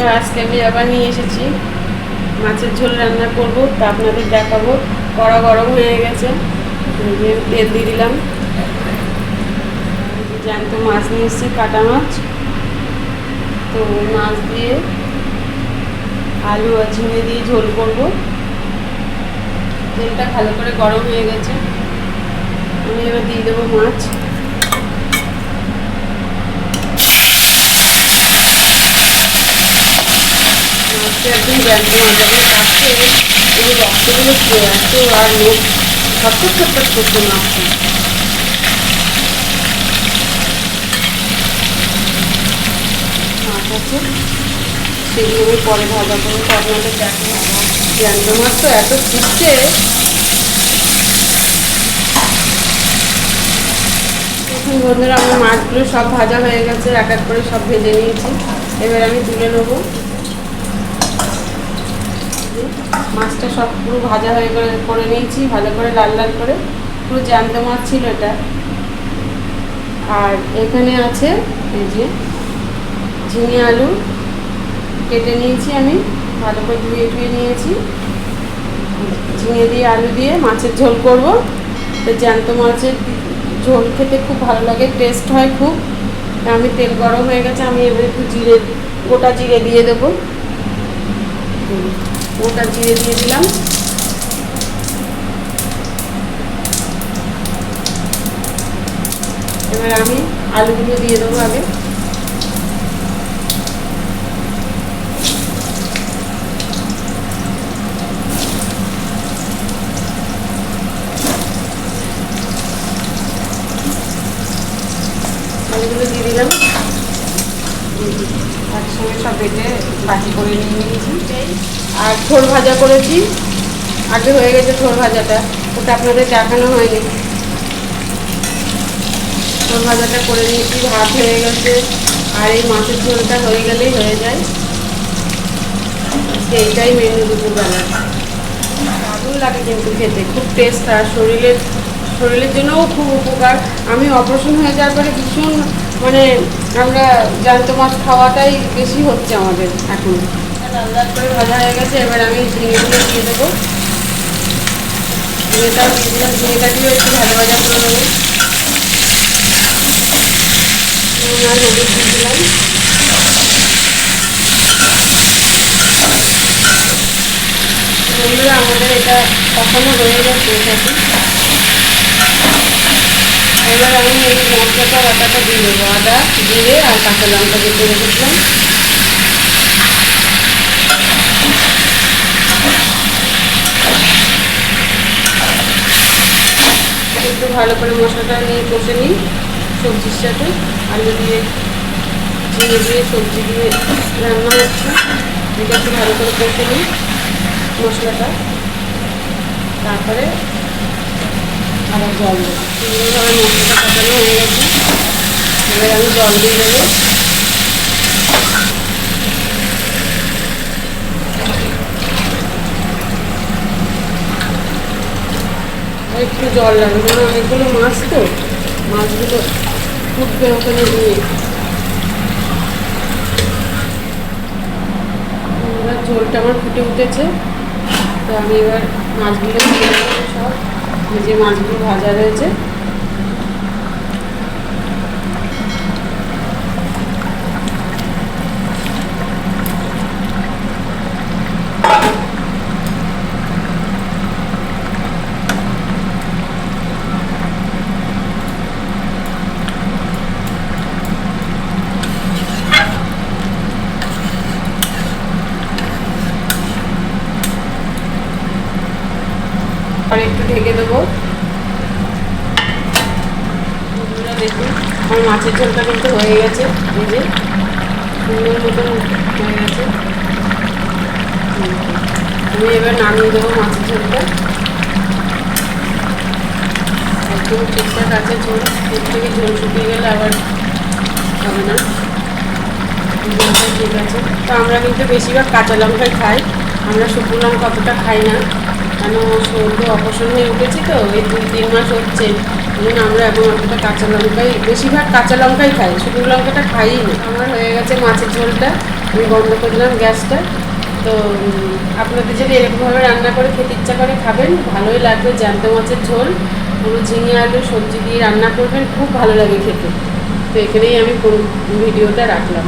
বন্ধুরা আজকে আমি আবার নিয়ে এসেছি। মাছের ঝোল রান্না করব, তা আপনাদের দেখাবো। কড়া গরম হয়ে গেছে। তেল দিয়ে দিলাম। জ্যান্ত মাছ নিয়ে এসেছি, কাটা মাছ। তো মাছ দিয়ে আলু আর ঝিঙে দিয়ে ঝোল করব। তেলটা ভালো করে গরম হয়ে গেছে। আমি এবার দিয়ে দেবো মাছ। এই এত আর মাছ আছে পরে ভাজা করে আপনাদের দেখো মাছ তো এত ফুটছে বন্ধুরা, আমার মাছগুলো সব ভাজা হয়ে গেছে, এক এক করে সব ভেজে নিয়েছি। এবার আমি তুলে নেব। মাছটা সব পুরো ভাজা হয়ে করে করে নিয়েছি, ভালো করে লাল লাল করে। পুরো জ্যান্ত মাছ ছিল এটা। আর এখানে আছে, এই যে ঝিঙে আলু কেটে নিয়েছি আমি, ভালো করে ধুয়ে ধুয়ে নিয়েছি। ঝিঙে দিয়ে আলু দিয়ে মাছের ঝোল করব। তো জ্যান্ত মাছের ঝোল খেতে খুব ভালো লাগে টেস্ট হয় খুব। আমি তেল গরম হয়ে গেছে, আমি এবার একটু জিরে, গোটা জিরে দিয়ে দেবো। গোটা জিরে দিয়ে দিলাম। এবার আমি আলুগুলো দিয়ে দেবো আগে। আলুগুলো দিয়ে দিলাম। সব বেটে বাটি করে নিয়ে নিয়েছি। আর ঝোল ভাজা করেছি। আগে হয়ে গেছে ঝোল ভাজাটা। ওটা আপনাদের দেখানো হয়নি। ঝোল ভাজাটা করে নিয়েছি। ভাত হয়ে গেছে। আর এই মাছের ঝোলটা হয়ে গেলেই হয়ে যায়। এইটাই মেনু দুপুরবেলা। দারুণ লাগে কিন্তু খেতে। খুব টেস্ট আর শরীরের শরীরের জন্যও খুব উপকার। আমি অপারেশন হয়ে যাওয়ার পরে ভীষণ মানে আমরা জ্যান্ত মাছ খাওয়াটাই বেশি হচ্ছে আমাদের এখন। লাল করে ভাজা হয়ে গেছে, এবার আমি দিয়ে দেবো। ঝিঙেটা একটু ভাজা ভাজা করে নেব। আর হলুদ দিয়ে আমাদের এটা কখনো হয়ে গেছে এটাতে এবার আমি এই মশলাটা বাটাটা দিয়ে দেবো, আদা জিরে আর কাঁচা লঙ্কা যেতে রেখেছিলাম একটু ভালো করে মশলাটা নিয়ে কষে নিই সবজির সাথে। আলু দিয়ে ঝিঙে দিয়ে সবজি দিয়ে রান্না হচ্ছে, এটা একটু ভালো করে কষে নিই মশলাটা। তারপরে আবার জল দেবো। সুন্দরভাবে মশলাটা কষানো হয়ে গেছে জল দিয়ে দেবো একটু জল লাগবে কারণ অনেকগুলো মাছ তো? মাছগুলো ফুটবে ওখানে দিয়ে এবার ঝোলটা আমার ফুটে উঠেছে, তো আমি এবার মাছগুলো সব। যে মাছগুলো ভাজা রয়েছে আর একটু ঢেকে দেবো। দেখুন মাছের ঝোলটা কিন্তু হয়ে গেছে। এই সুন্দর মতন হয়ে গেছে। আমি এবার নামিয়ে দেবো মাছের ঝোলটা। একদম ঠিকঠাক আছে ঝোল। এর থেকে ঝোল শুকিয়ে গেলে আবার হবে না। ঠিক আছে। তো আমরা কিন্তু বেশিরভাগ কাঁচা লঙ্কাই খাই। আমরা শুকনো লঙ্কা অতটা খাই না। কেন সর্দি অপারেশন হয়ে উঠেছি তো? এই দুই, তিন মাস হচ্ছে। জন্য আমরা এখন অতটা কাঁচা লঙ্কাই, বেশিরভাগ কাঁচা লঙ্কাই খাই, শুকনো লঙ্কাটা খাই না। আমার হয়ে গেছে মাছের ঝোলটা, আমি বন্ধ করে দিলাম গ্যাসটা। তো আপনাদের যদি এরকমভাবে রান্না করে খেতে ইচ্ছা করে খাবেন, ভালোই লাগবে জ্যান্ত মাছের ঝোল। পুরো ঝিঙে আলু, সবজি দিয়ে রান্না করবেন, খুব ভালো লাগে খেতে। তো এখানেই আমি ভিডিওটা রাখলাম।